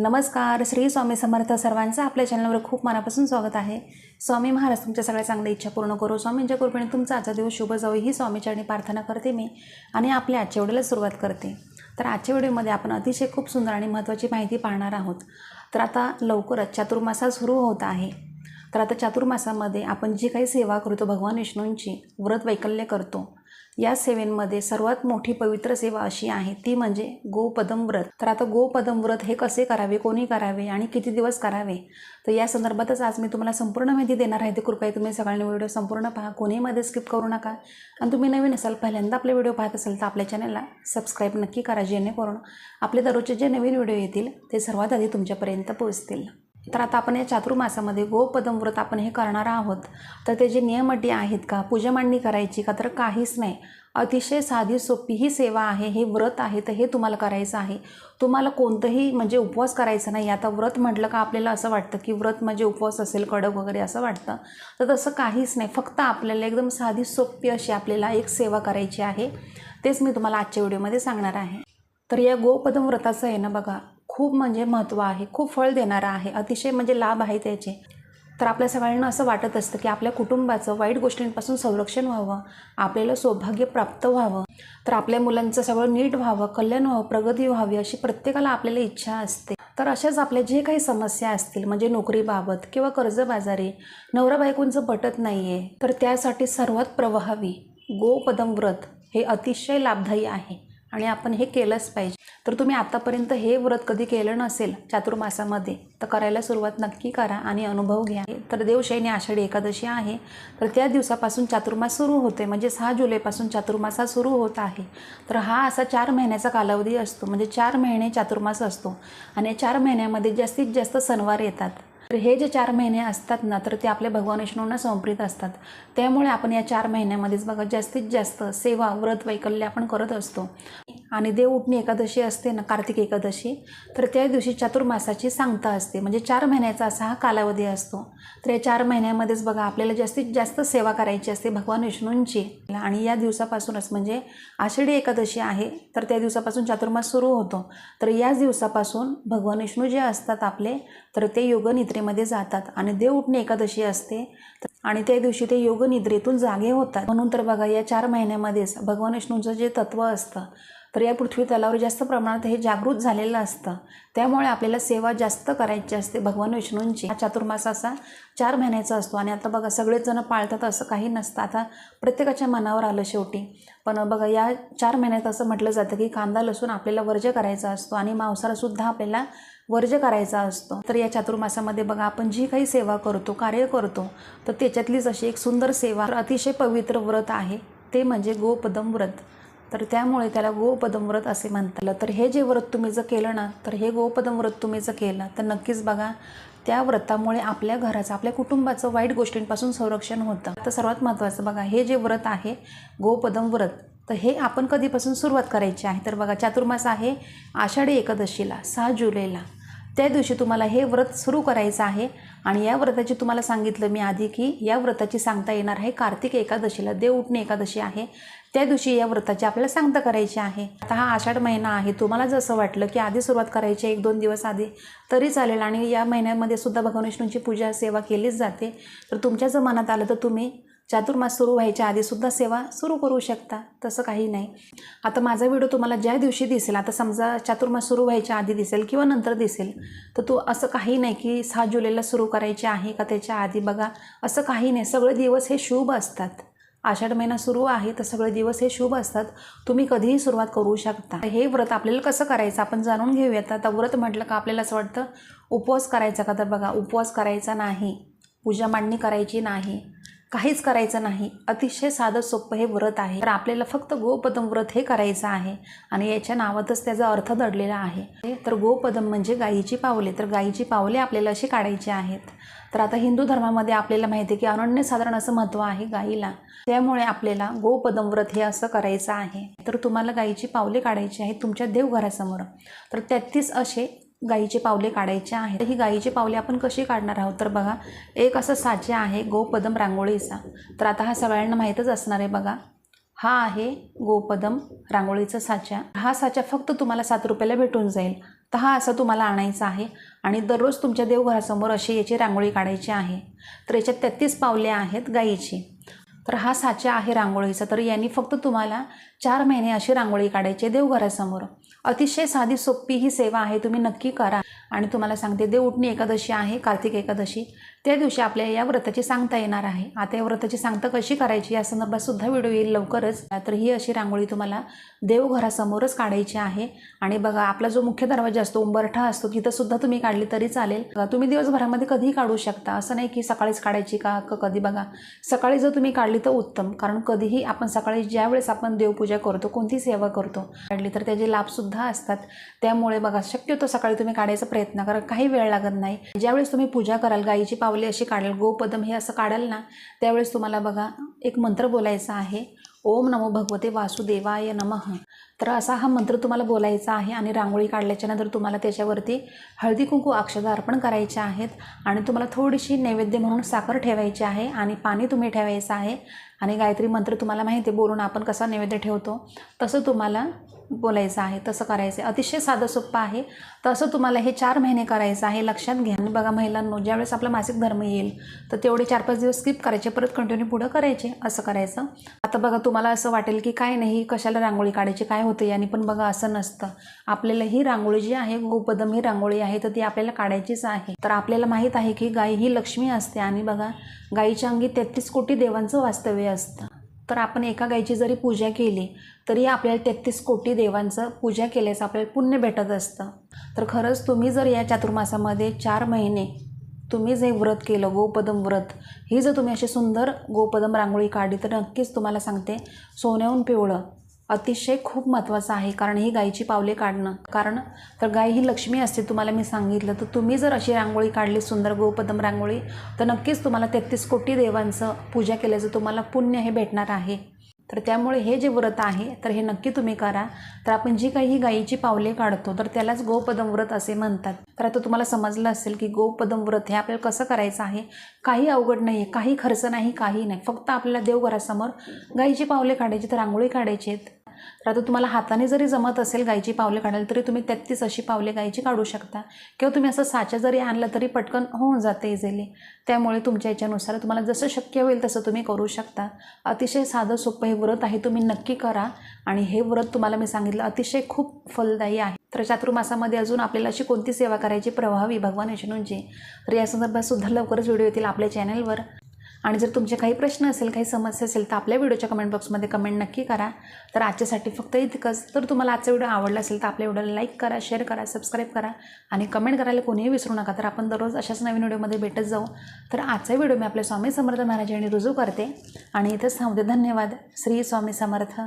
नमस्कार श्री स्वामी समर्थ सर्वांचं आपल्या चॅनलवर खूप मनापासून स्वागत आहे. स्वामी महाराज तुमच्या सगळ्या चांगल्या इच्छा पूर्ण करू. स्वामींच्या कृपेने तुमचा आजचा दिवस शुभ जाऊ ही स्वामीचरणी प्रार्थना करते मी आणि आपल्या आजच्या व्हिडिओला सुरुवात करते. तर आजच्या व्हिडिओमध्ये आपण अतिशय खूप सुंदर आणि महत्त्वाची माहिती पाहणार आहोत. तर आता लवकरच चातुर्मासा सुरू होत आहे. तर आता चातुर्मासामध्ये आपण जी काही सेवा करतो भगवान विष्णूंची व्रत वैकल्य करतो. या सेवेमध्ये सर्वात मोठी पवित्र सेवा अशी आहे ती म्हणजे गोपदम व्रत तर आता गोपदम व्रत हे कसे करावे कोणी करावे आणि किती दिवस करावे? तर या संदर्भातच आज मी तुम्हाला संपूर्ण माहिती देणार आहे. ते कृपया तुम्ही सगळ्यांनी व्हिडिओ संपूर्ण पहा कोणीमध्ये स्किप करू नका. आणि तुम्ही नवीन असाल पहिल्यांदा आपले व्हिडिओ पाहत असाल तर आपल्या चॅनलला सबस्क्राईब नक्की करा जेणेकरून आपले दररोजचे जे नवीन व्हिडिओ येतील ते सर्वात आधी तुमच्यापर्यंत पोहोचतील. तर आता आपण या चातुर्मासामध्ये गोपदम व्रत आपण हे करणार आहोत. तर ते जे अटी आहेत का पूजा मांडणी करायची का तर काहीच नाही. अतिशय साधी सोपी ही सेवा आहे हे व्रत आहे तर हे तुम्हाला करायचं आहे. तुम्हाला कोणतंही म्हणजे उपवास करायचा नाही. आता व्रत म्हटलं का आपल्याला असं वाटतं की व्रत म्हणजे उपवास असेल कडक वगैरे असं वाटतं. तर तसं काहीच नाही. फक्त आपल्याला एकदम साधी सोपी अशी आपल्याला एक सेवा करायची आहे. तेच मी तुम्हाला आजच्या व्हिडिओमध्ये सांगणार आहे. तर या गोपदम व्रताचं आहे ना बघा खूप म्हणजे महत्त्व आहे खूप फळ देणारं आहे अतिशय म्हणजे लाभ आहे त्याचे. तर आपल्या सगळ्यांना असं वाटत असतं की आपल्या कुटुंबाचं वाईट गोष्टींपासून संरक्षण व्हावं आपल्याला सौभाग्य प्राप्त व्हावं तर आपल्या मुलांचं सगळं नीट व्हावं कल्याण व्हावं प्रगती व्हावी अशी प्रत्येकाला आपल्याला इच्छा असते. तर अशाच आपल्या जे काही समस्या असतील म्हणजे नोकरीबाबत किंवा कर्जबाजारी नवरा बायकोंचं पटत नाही आहे तर त्यासाठी सर्वात प्रभावी गोपदम व्रत हे अतिशय लाभदायी आहे आणि आपण हे केलंच पाहिजे. तर तुम्ही आतापर्यंत हे व्रत कधी केलं नसेल चातुर्मासामध्ये तर करायला सुरुवात नक्की करा आणि अनुभव घ्या. तर देवशैनी आषाढी एकादशी आहे. तर त्या दिवसापासून चातुर्मास सुरू होते. म्हणजे सहा जुलैपासून चातुर्मासा सुरू होत आहे. तर हा असा चार महिन्याचा कालावधी असतो. म्हणजे चार महिने चातुर्मास असतो. आणि या चार महिन्यामध्ये जास्तीत जास्त सणवार येतात. तर हे जे चार महिने असतात ना तर ते आपल्या भगवान विष्णूंना समर्पित असतात. त्यामुळे आपण या चार महिन्यामध्येच बघा जास्तीत जास्त सेवा व्रत वैकल्य आपण करत असतो. आणि देव उठणी एकादशी असते ना कार्तिक एकादशी तर त्या दिवशी चातुर्मासाची सांगता असते. म्हणजे चार महिन्याचा असा हा कालावधी असतो. तर या चार महिन्यामध्येच बघा आपल्याला जास्तीत जास्त सेवा करायची असते भगवान विष्णूंची. आणि या दिवसापासूनच म्हणजे आषाढी एकादशी आहे तर त्या दिवसापासून चातुर्मास सुरू होतो. तर याच दिवसापासून भगवान विष्णू जे असतात आपले तर ते योगनिद्रेमध्ये जातात. आणि देवउठणे एकादशी असते आणि त्या दिवशी ते योगनिद्रेतून जागे होतात. म्हणून तर बघा या चार महिन्यामध्येच भगवान विष्णूंचं जे तत्त्व असतं तर या पृथ्वी तलावर जास्त प्रमाणात हे जागृत झालेलं असतं. त्यामुळे आपल्याला सेवा जास्त करायची असते भगवान विष्णूंची. हा चातुर्मास असा चार महिन्याचा असतो आणि आता बघा सगळेच जण पाळतात असं काही नसतं. आता प्रत्येकाच्या मनावर आलं शेवटी. पण बघा या चार महिन्यात असं म्हटलं जातं की कांदा लसूण आपल्याला वर्ज्य करायचा असतो आणि मांसाहारसुद्धा आपल्याला वर्ज्य करायचा असतो. तर या चातुर्मासामध्ये बघा आपण जी काही सेवा करतो कार्य करतो तर त्याच्यातलीच अशी एक सुंदर सेवा अतिशय पवित्र व्रत आहे. ते म्हणजे गोपदम व्रत. तर त्यामुळे त्याला गोपदम व्रत असे म्हणतात. तर हे जे व्रत तुम्ही जर केलं ना तर हे गोपदम व्रत तुम्ही जर केलं तर नक्कीच बघा त्या व्रतामुळे आपल्या घराचं आपल्या कुटुंबाचं वाईट गोष्टींपासून संरक्षण होतं. तर सर्वात महत्त्वाचं बघा हे जे व्रत आहे गोपदम व्रत तर हे आपण कधीपासून सुरुवात करायची आहे? तर बघा चातुर्मास आहे आषाढी एकादशीला सहा जुलैला. त्या दिवशी तुम्हाला हे व्रत सुरू करायचं आहे. आणि या व्रताची तुम्हाला सांगितलं मी आधी की या व्रताची सांगता येणार आहे. कार्तिक एकादशीला देव उठणे एकादशी आहे. त्या दिवशी या व्रताची आपल्याला सांगता करायची आहे. आता हा आषाढ महिना आहे. तुम्हाला जसं वाटलं की आधी सुरुवात करायची एक दोन दिवस आधी तरी चालेल. आणि या महिन्यामध्ये सुद्धा भगवान विष्णूंची पूजा सेवा केलीच जाते. तर तुमच्या जर मनात आलं तर तुम्ही चातुर्मास सुरू व्हायच्या आधीसुद्धा सेवा सुरू करू शकता तसं काही नाही. आता माझा व्हिडिओ तुम्हाला ज्या दिवशी दिसेल आता समजा चातुर्मास सुरू व्हायच्या आधी दिसेल किंवा नंतर दिसेल तर तो असं काही नाही की सहा जुलैला सुरू करायचे आहे का त्याच्या आधी बघा असं काही नाही. सगळे दिवस हे शुभ असतात. आषाढ महिना सुरू आहे तर सगळे दिवस हे शुभ असतात. तुम्ही कधीही सुरुवात करू शकता. हे व्रत आपल्याला कसं करायचं आपण जाणून घेऊयात. आता व्रत म्हटलं का आपल्याला असं वाटतं उपवास करायचा का? तर बघा उपवास करायचा नाही. पूजा मांडणी करायची नाही. काहीच करायचं नाही. अतिशय साधं सोपं हे व्रत आहे. तर आपल्याला फक्त गोपदम व्रत हे करायचं आहे आणि याच्या नावातच त्याचा अर्थ दडलेला आहे. तर गोपदम म्हणजे गायीची पावले. तर गायीची पावले आपल्याला अशी काढायची आहेत. तर आता हिंदू धर्मामध्ये आपल्याला माहिती आहे की अनन्य साधारण असं महत्त्व आहे गायीला. त्यामुळे आपल्याला गोपदम व्रत हे असं करायचं आहे. तर तुम्हाला गायीची पावले काढायची आहेत तुमच्या देवघरासमोर. तर तेहतीस असे गाईचे पावले काढायचे आहेत. ही गाईची पावले आपण कशी काढणार आहोत? तर बघा एक असं साचे आहे गोपदम रांगोळीचा. तर आता हा सगळ्यांना माहीतच असणार आहे बघा. हा आहे गोपदम रांगोळीचा साचा. हा साचा फक्त तुम्हाला सात रुपयाला भेटून जाईल. तर हा असा तुम्हाला आणायचा आहे आणि दररोज तुमच्या देवघरासमोर अशी याची रांगोळी काढायची आहे. तर याच्यात तेहतीस पावले आहेत गाईची. तर हा साचा आहे रांगोळीचा. तर यांनी फक्त तुम्हाला चार महिने अशी रांगोळी काढायची देवघरासमोर. अतिशय साधी सोपी ही सेवा आहे. तुम्ही नक्की करा. आणि तुम्हाला सांगते देवउठणी एकादशी आहे कार्तिक एकादशी. त्या दिवशी आपल्याला या व्रताची सांगता येणार आहे. आता या व्रताची सांगता कशी करायची या संदर्भात सुद्धा व्हिडिओ येईल लवकरच. तर ही अशी रांगोळी तुम्हाला देवघरासमोरच काढायची आहे. आणि बघा आपला जो मुख्य दरवाजा असतो उंबरठा असतो तिथं सुद्धा तुम्ही काढली तरी चालेल. तुम्ही दिवसभरामध्ये कधीही काढू शकता. असं नाही की सकाळीच काढायची का? कधी बघा. सकाळी जर तुम्ही काढली तर उत्तम. कारण कधीही आपण सकाळी ज्यावेळेस आपण देवपूजा करतो कोणती सेवा करतो काढली तर त्याचे लाभसुद्धा असतात. त्यामुळे बघा शक्यतो सकाळी तुम्ही काढायचा प्रयत्न करा. काही वेळ लागत नाही. ज्यावेळेस तुम्ही पूजा कराल गाईची पावलं अशी काढाल गोपदम हे असं काढाल ना त्यावेळेस तुम्हाला बघा एक मंत्र बोलायचा आहे ओम नमो भगवते वासुदेवाय नमः. तर असा हा मंत्र तुम्हाला बोलायचा आहे आणि रांगोळी काढल्याच्या नंतर तुम्हाला त्याच्यावरती हळदी कुंकू अक्षता अर्पण करायचे आहेत आणि तुम्हाला थोडीशी नैवेद्य म्हणून साखर ठेवायची आहे आणि पाणी तुम्ही ठेवायचं आहे. आणि गायत्री मंत्र तुम्हाला माहिती आहे बोलून आपण कसा नैवेद्य ठेवतो तसं तुम्हाला बोलायचं आहे तसं करायचं आहे अतिशय साधं सोपं आहे. तसं तुम्हाला हे चार महिने करायचं आहे लक्षात घ्या. आणि बघा महिलांनो ज्यावेळेस आपला मासिक धर्म येईल तर तेवढे चार पाच दिवस स्किप करायचे परत कंटिन्यू पुढं करायचे असं करायचं. आता बघा तुम्हाला असं वाटेल की काय नाही कशाला रांगोळी काढायची काय होतं याने पण बघा असं नसतं. आपल्याला ही रांगोळी जी आहे गोपदम ही रांगोळी आहे तर ती आपल्याला काढायचीच आहे. तर आपल्याला माहीत आहे की गाय ही लक्ष्मी असते. आणि बघा गाईच्या अंगी तेहतीस कोटी देवांचं वास्तव्य असतं. तर आपण एका गायची जरी पूजा केली तरी आपल्याला तेहतीस कोटी देवांचं पूजा केल्याचं आपल्याला पुण्य भेटत असतं. तर खरंच तुम्ही जर या चातुर्मासामध्ये चार महिने तुम्ही जे व्रत केलं गोपदम व्रत ही जर तुम्ही अशी सुंदर गोपदम रांगोळी काढली तर नक्कीच तुम्हाला सांगते सोन्याहून पिवळं अतिशय खूप महत्त्वाचं आहे कारण ही गायीची पावले काढणं. कारण तर गाय ही लक्ष्मी असते तुम्हाला मी सांगितलं. तर तुम्ही जर अशी रांगोळी काढली सुंदर गोपदम रांगोळी तर नक्कीच तुम्हाला तेहतीस कोटी देवांचं पूजा केल्याचं तुम्हाला पुण्य हे भेटणार आहे. तर त्यामुळे हे जे व्रत आहे तर हे नक्की तुम्ही करा. तर आपण जी काही ही गायीची पावले काढतो तर त्यालाच गोपदम व्रत असे म्हणतात. तर आता तुम्हाला समजलं असेल की गोपदम व्रत हे आपल्याला कसं करायचं आहे? काही अवघड नाही आहे काही खर्च नाही काही नाही. फक्त आपल्याला देवघरासमोर गायीची पावले काढायची तर रांगोळी काढायची आहेत. आता तुम्हाला हाताने जरी जमत असेल गायची पावले काढायला तरी तुम्ही तेहतीस अशी पावले गायची काढू शकता. किंवा तुम्ही असं साचा जरी आणलं तरी पटकन होऊन जाते इझिली त्यामुळे तुमच्या याच्यानुसार तुम्हाला जसं शक्य होईल तसं तुम्ही करू शकता. अतिशय साधं सोपं हे व्रत आहे तुम्ही नक्की करा. आणि हे व्रत तुम्हाला मी सांगितलं अतिशय खूप फलदायी आहे. तर चातुर्मासामध्ये अजून आपल्याला अशी कोणती सेवा करायची प्रभावी भगवान विष्णूंची तर या संदर्भात सुद्धा लवकरच व्हिडिओ येतील आपल्या चॅनलवर आणि जर तुमचे काही प्रश्न असेल काही समस्या असेल तर आपल्या व्हिडिओच्या कमेंट बॉक्समध्ये कमेंट नक्की करा. तर आजच्यासाठी फक्त इतकंच. तर तुम्हाला आजचा व्हिडिओ आवडला असेल तर आपल्या व्हिडिओला लाईक करा शेअर करा सबस्क्राईब करा आणि कमेंट करायला कोणीही विसरू नका. तर आपण दररोज अशाच नवीन व्हिडिओमध्ये भेटत जाऊ. तर आजचा व्हिडिओ मी आपल्या स्वामी समर्थ महाराज यांनी रुजू करते. आणि इथंच थांबते. धन्यवाद. श्री स्वामी समर्थ.